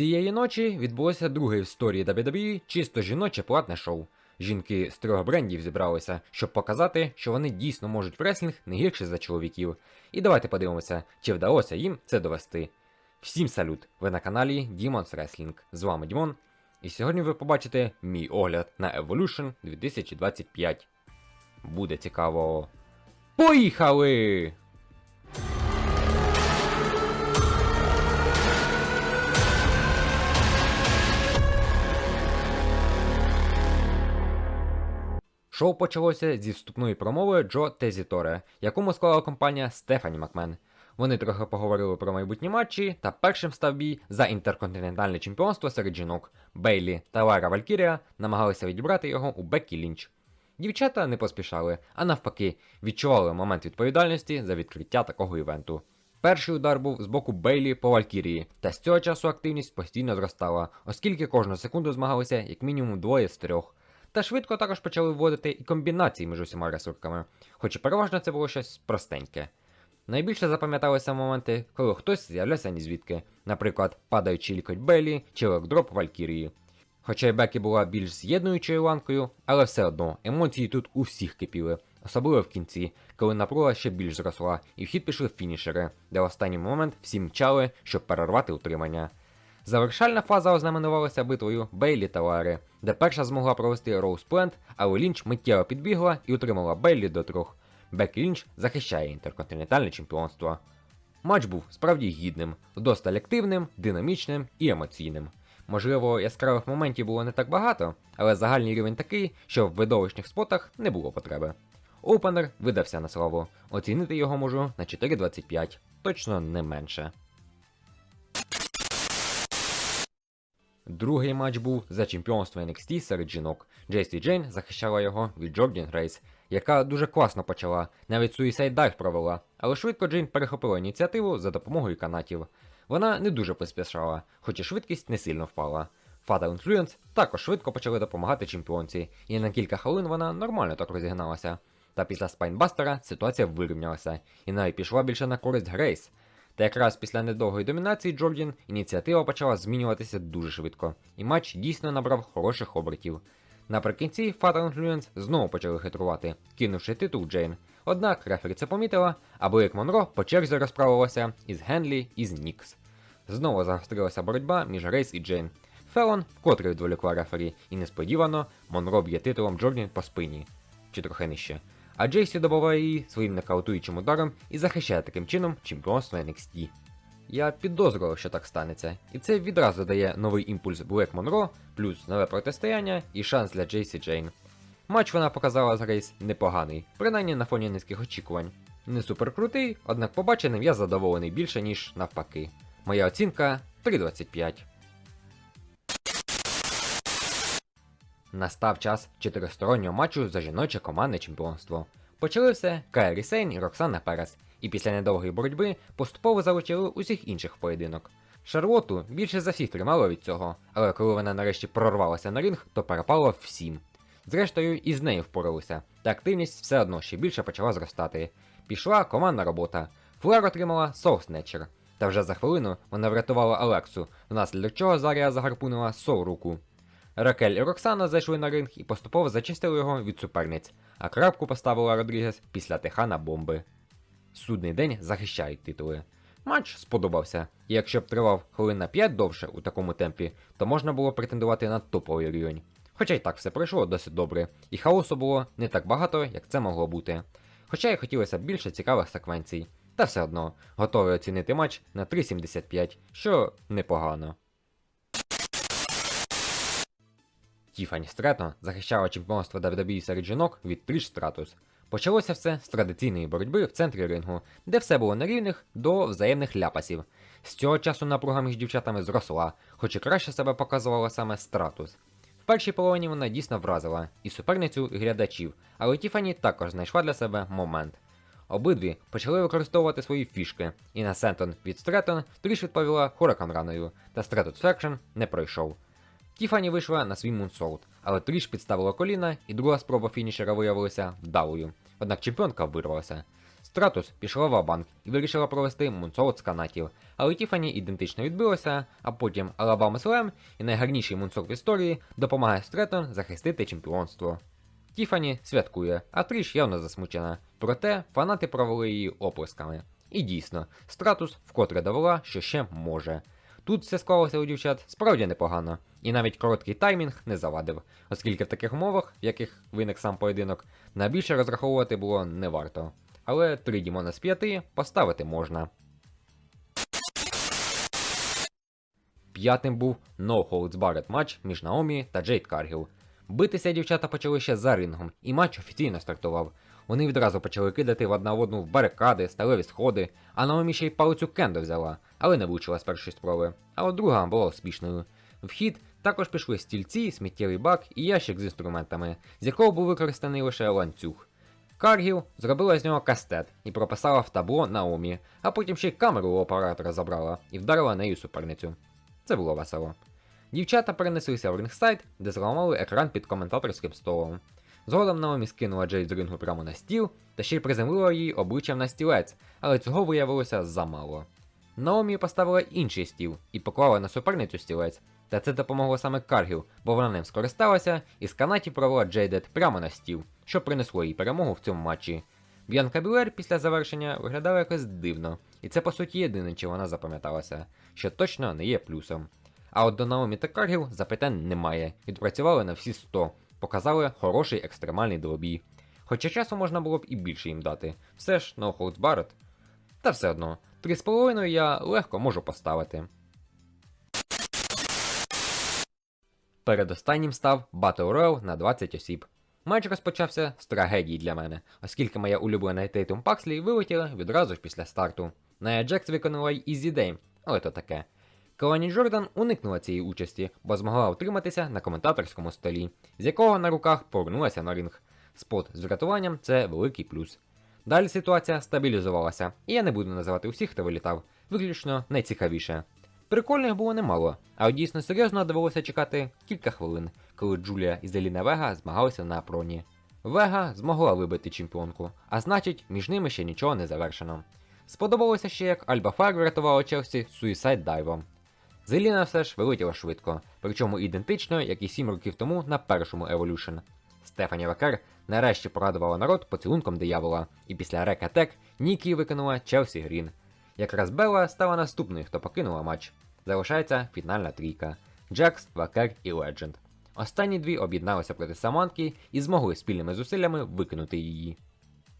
Цієї ночі відбулося друге в історії WWE чисто жіноче платне шоу. Жінки з трьох брендів зібралися, щоб показати, що вони дійсно можуть в реслінг не гірше за чоловіків. І давайте подивимося, чи вдалося їм це довести. Всім салют! Ви на каналі Demons Wrestling. З вами Дімон. І сьогодні ви побачите мій огляд на Evolution 2025. Буде цікаво. Поїхали! Шоу почалося зі вступної промови Джо Тезіторе, якому склала компанія Стефані Макмен. Вони трохи поговорили про майбутні матчі, та першим став бій за інтерконтинентальне чемпіонство серед жінок. Бейлі та Лара Валькірія намагалися відібрати його у Беккі Лінч. Дівчата не поспішали, а навпаки, відчували момент відповідальності за відкриття такого івенту. Перший удар був з боку Бейлі по Валькірії, та з цього часу активність постійно зростала, оскільки кожну секунду змагалися як мінімум двоє з трьох. Та швидко також почали вводити і комбінації між усіма ресурками, хоч і переважно це було щось простеньке. Найбільше запам'яталися моменти, коли хтось з'являвся ні звідки, наприклад, падаючий лікоть Белі чи локдроп Валькірії. Хоча й Бекі була більш з'єднуючою ланкою, але все одно емоції тут у всіх кипіли, особливо в кінці, коли напруга ще більш зросла, і в хід пішли фінішери, де в останній момент всі мчали, щоб перервати утримання. Завершальна фаза ознаменувалася битвою Бейлі та Лари, де перша змогла провести Роуз Плент, але Лінч миттєво підбігла і утримала Бейлі до трьох. Бекі Лінч захищає інтерконтинентальне чемпіонство. Матч був справді гідним, досить активним, динамічним і емоційним. Можливо, яскравих моментів було не так багато, але загальний рівень такий, що в видовищних спотах не було потреби. Опенер видався на славу. Оцінити його можу на 4.25, точно не менше. Другий матч був за чемпіонство NXT серед жінок. Джейсі Джейн захищала його від Джордін Грейс, яка дуже класно почала, навіть Suicide Dive провела, але швидко Джейн перехопила ініціативу за допомогою канатів. Вона не дуже поспішала, хоч і швидкість не сильно впала. Fatal Influence також швидко почали допомагати чемпіонці, і на кілька хвилин вона нормально так розігналася. Та після спайнбастера ситуація вирівнялася, і навіть пішла більше на користь Грейс. Та якраз після недовгої домінації Джордін ініціатива почала змінюватися дуже швидко, і матч дійсно набрав хороших обертів. Наприкінці Fatal Influence знову почали хитрувати, кинувши титул Джейн. Однак рефері це помітила, а Блейк Монро по черзі розправилася із Генлі і з Нікс. Знову загострилася боротьба між Рейс і Джейн. Фелон вкотре відволікла рефері, і несподівано Монро б'є титулом Джордін по спині, чи трохи нижче. А Джейсі добиває її своїм нокаутуючим ударом і захищає таким чином чемпіонство NXT. Я підозрював, що так станеться, і це відразу дає новий імпульс Блек Монро, плюс нове протистояння і шанс для Джейсі Джейн. Матч вона показала з Рейс непоганий, принаймні на фоні низьких очікувань. Не супер крутий, однак побаченим я задоволений більше, ніж навпаки. Моя оцінка 3.25. Настав час чотиристороннього матчу за жіноче командне чемпіонство. Почали все Кайрі Сейн і Роксана Перес, і після недовгої боротьби поступово залучили усіх інших поєдинок. Шарлоту більше за всіх тримало від цього, але коли вона нарешті прорвалася на ринг, то перепало всім. Зрештою, і з нею впоралися, та активність все одно ще більше почала зростати. Пішла командна робота. Флер отримала Soul та вже за хвилину вона врятувала Алексу, внаслідок чого Зарія загарпунила Соу руку. Ракель і Роксана зайшли на ринг і поступово зачистили його від суперниць, а крапку поставила Родрігес після Техана бомби. Судний день захищають титули. Матч сподобався, і якщо б тривав хвилин на 5 довше у такому темпі, то можна було претендувати на топовий рівень. Хоча й так все пройшло досить добре, і хаосу було не так багато, як це могло бути. Хоча й хотілося б більше цікавих секвенцій. Та все одно, готовий оцінити матч на 3.75, що непогано. Тіфані Стретон захищала чемпіонство WWE серед жінок від Тріш Стратус. Почалося все з традиційної боротьби в центрі рингу, де все було на рівних до взаємних ляпасів. З цього часу напруга між дівчатами зросла, хоч і краще себе показувала саме Стратус. В першій половині вона дійсно вразила і суперницю, і глядачів, але Тіфані також знайшла для себе момент. Обидві почали використовувати свої фішки, і на Сентон від Стретон Тріш відповіла Хуракан та Стретус Фекшн не пройшов. Тіфані вийшла на свій мунсолт, але Тріш підставила коліна, і друга спроба фінішера виявилася вдалою. Однак чемпіонка вирвалася. Стратус пішла в банк і вирішила провести мунсолт з канатів, але Тіфані ідентично відбилася, а потім Алабама Слем і найгарніший мунсолт в історії допомагає Стретон захистити чемпіонство. Тіфані святкує, а Тріш явно засмучена. Проте фанати провели її оплесками. І дійсно, Стратус вкотре довела, що ще може. Тут все склалося у дівчат справді непогано, і навіть короткий таймінг не завадив, оскільки в таких умовах, в яких виник сам поєдинок, на більше розраховувати було не варто. Але 3 Дімона з 5 поставити можна. П'ятим був No Holds Barred матч між Наомі та Джейд Каргіл. Битися дівчата почали ще за рингом, і матч офіційно стартував. Вони відразу почали кидати в одна в одну в барикади, сталеві сходи, а Наомі ще й палицю кендо взяла, але не влучила з першої спроби. А от друга була успішною. В хід також пішли стільці, сміттєвий бак і ящик з інструментами, з якого був використаний лише ланцюг. Каргіл зробила з нього кастет і прописала в табло Наомі, а потім ще й камеру у оператора забрала і вдарила нею суперницю. Це було весело. Дівчата перенеслися в рингсайд, де зламали екран під коментаторським столом. Згодом Наомі скинула Джейд з рингу прямо на стіл та ще й приземлила її обличчям на стілець, але цього виявилося замало. Наомі поставила інший стіл і поклала на суперницю стілець, та це допомогло саме Каргіл, бо вона ним скористалася і з канатів провела Джейдет прямо на стіл, що принесло їй перемогу в цьому матчі. Б'янка Бюлер після завершення виглядала якось дивно, і це по суті єдине, чи вона запам'яталася, що точно не є плюсом. А от до Наомі та Каргіл запитань немає, відпрацювали на всі 100, показали хороший екстремальний двобій. Хоча часу можна було б і більше їм дати, все ж no holds barred. Та все одно, 3,5 я легко можу поставити. Передостаннім став Battle Royale на 20 осіб. Матч розпочався з трагедії для мене, оскільки моя улюблена Тейтум Пакслі вилетіла відразу ж після старту. Ная Джекс виконала й Ізі але то таке. Келані Джордан уникнула цієї участі, бо змогла утриматися на коментаторському столі, з якого на руках повернулася на ринг. Спот з врятуванням це великий плюс. Далі ситуація стабілізувалася, і я не буду називати усіх, хто вилітав, виключно найцікавіше. Прикольних було немало, а дійсно серйозно довелося чекати кілька хвилин, коли Джулія і Зеліна Вега змагалися на апроні. Вега змогла вибити чемпіонку, а значить, між ними ще нічого не завершено. Сподобалося ще, як Альба Фар врятувала Челсі суїсайд дайвом. Зеліна все ж вилетіла швидко, причому ідентично, як і 7 років тому на першому Evolution. Стефані Вакер нарешті порадувала народ поцілунком диявола, і після рекатек Нікі виконала Челсі Грін. Якраз Белла стала наступною, хто покинула матч. Залишається фінальна трійка: Джекс, Вакер і Ледженд. Останні дві об'єдналися проти Саманки і змогли спільними зусиллями викинути її.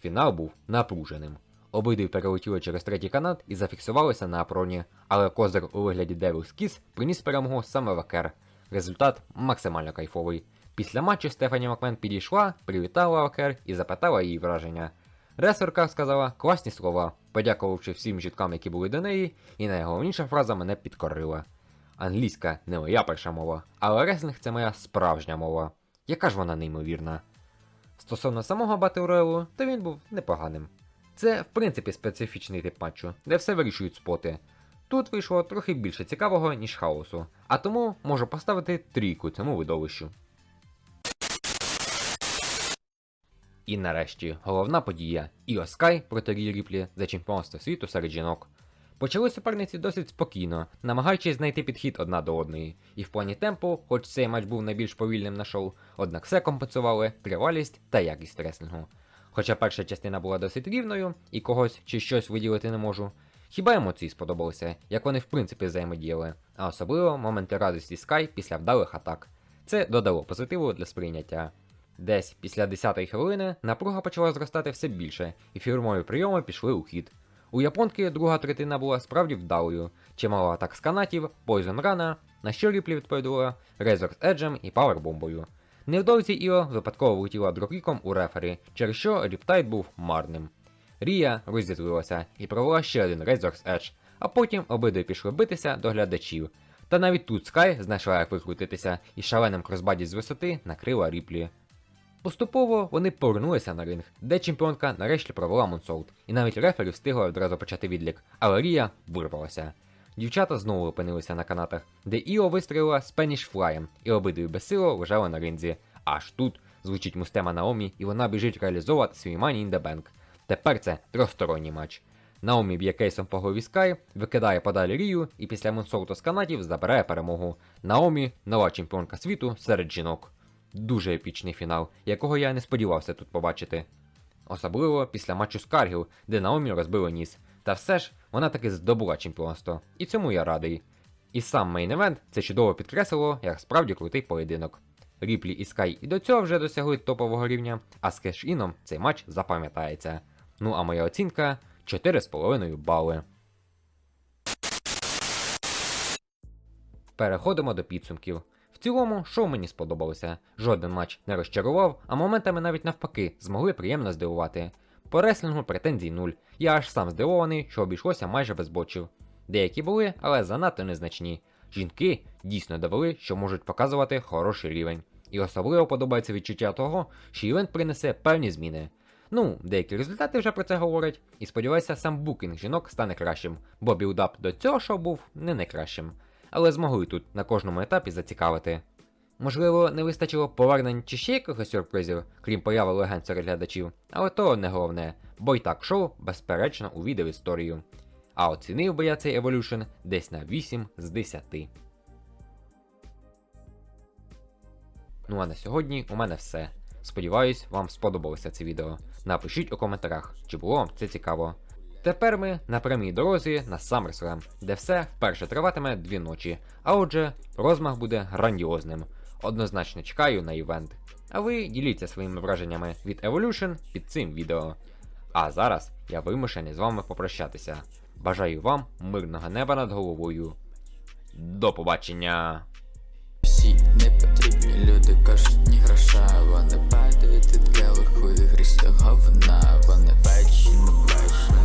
Фінал був напруженим. Обидві перелетіли через третій канат і зафіксувалися на апроні, але козир у вигляді Devil's Kiss приніс перемогу саме Вакер. Результат максимально кайфовий. Після матчу Стефані Макмен підійшла, привітала Вакер і запитала її враження. Ресерка сказала класні слова, подякувавши всім жіткам, які були до неї, і найголовніша фраза мене підкорила. Англійська не моя перша мова, але реслінг це моя справжня мова. Яка ж вона неймовірна. Стосовно самого Battle Royale, то він був непоганим. Це, в принципі, специфічний тип матчу, де все вирішують споти. Тут вийшло трохи більше цікавого, ніж хаосу, а тому можу поставити трійку цьому видовищу. І нарешті головна подія Іо Скай проти Рі Ріплі за чемпіонство світу серед жінок. Почали суперниці досить спокійно, намагаючись знайти підхід одна до одної. І в плані темпу, хоч цей матч був найбільш повільним на шоу, однак все компенсували тривалість та якість реслінгу. Хоча перша частина була досить рівною і когось чи щось виділити не можу. Хіба емоції сподобалися, як вони в принципі взаємодіяли, а особливо моменти радості Скай після вдалих атак. Це додало позитиву для сприйняття. Десь після 10-ї хвилини напруга почала зростати все більше, і фірмові прийоми пішли у хід. У японки друга третина була справді вдалою, чимало атак з канатів, Poison Rana, на що ріплі відповідала Razor з Еджем і павербомбою. Невдовзі Іо випадково влетіла дропкіком у рефері, через що Ріптайд був марним. Рія розізлилася і провела ще один Razor's Edge, а потім обидві пішли битися до глядачів. Та навіть тут Скай знайшла як викрутитися і шаленим кросбаді з висоти накрила ріплі. Поступово вони повернулися на ринг, де чемпіонка нарешті провела мунсолт, і навіть рефері встигла одразу почати відлік, але Рія вирвалася. Дівчата знову опинилися на канатах, де Іо вистрілила Spanish Fly'ем, і обидві безсило лежали на ринзі. Аж тут звучить мустема Наомі, і вона біжить реалізовувати свій Money in the Bank. Тепер це трьохсторонній матч. Наомі б'є кейсом по голові Скай, викидає подалі Рію і після мунсолту з канатів забирає перемогу. Наомі нова чемпіонка світу серед жінок. Дуже епічний фінал, якого я не сподівався тут побачити. Особливо після матчу з Каргіл, де Наомі розбило ніс. Та все ж вона таки здобула чемпіонство, і цьому я радий. І сам мейн-евент це чудово підкреслило, як справді крутий поєдинок. Ріплі і Скай і до цього вже досягли топового рівня, а з кеш-іном цей матч запам'ятається. Ну а моя оцінка 4,5 бали. Переходимо до підсумків. В цілому, шоу мені сподобалося. Жоден матч не розчарував, а моментами навіть навпаки змогли приємно здивувати. По реслінгу претензій нуль. Я аж сам здивований, що обійшлося майже без бочів. Деякі були, але занадто незначні. Жінки дійсно довели, що можуть показувати хороший рівень. І особливо подобається відчуття того, що івент принесе певні зміни. Ну, деякі результати вже про це говорять, і сподіваюся, сам букінг жінок стане кращим, бо білдап до цього шоу був не найкращим. Але змогли тут на кожному етапі зацікавити. Можливо, не вистачило повернень чи ще якихось сюрпризів, крім появи легенд серед глядачів, але то не головне, бо й так шоу, безперечно, увійде в історію. А оцінив би я цей Evolution десь на 8 з 10. Ну а на сьогодні у мене все. Сподіваюсь, вам сподобалося це відео. Напишіть у коментарях, чи було вам це цікаво. Тепер ми на прямій дорозі на SummerSlam, де все вперше триватиме дві ночі, а отже, розмах буде грандіозним. Однозначно чекаю на івент. А ви діліться своїми враженнями від Evolution під цим відео. А зараз я вимушений з вами попрощатися. Бажаю вам мирного неба над головою. До побачення! Всі непотрібні люди кажуть ні гроша Вони падають від і грізь говна Вони бачі, не бачі,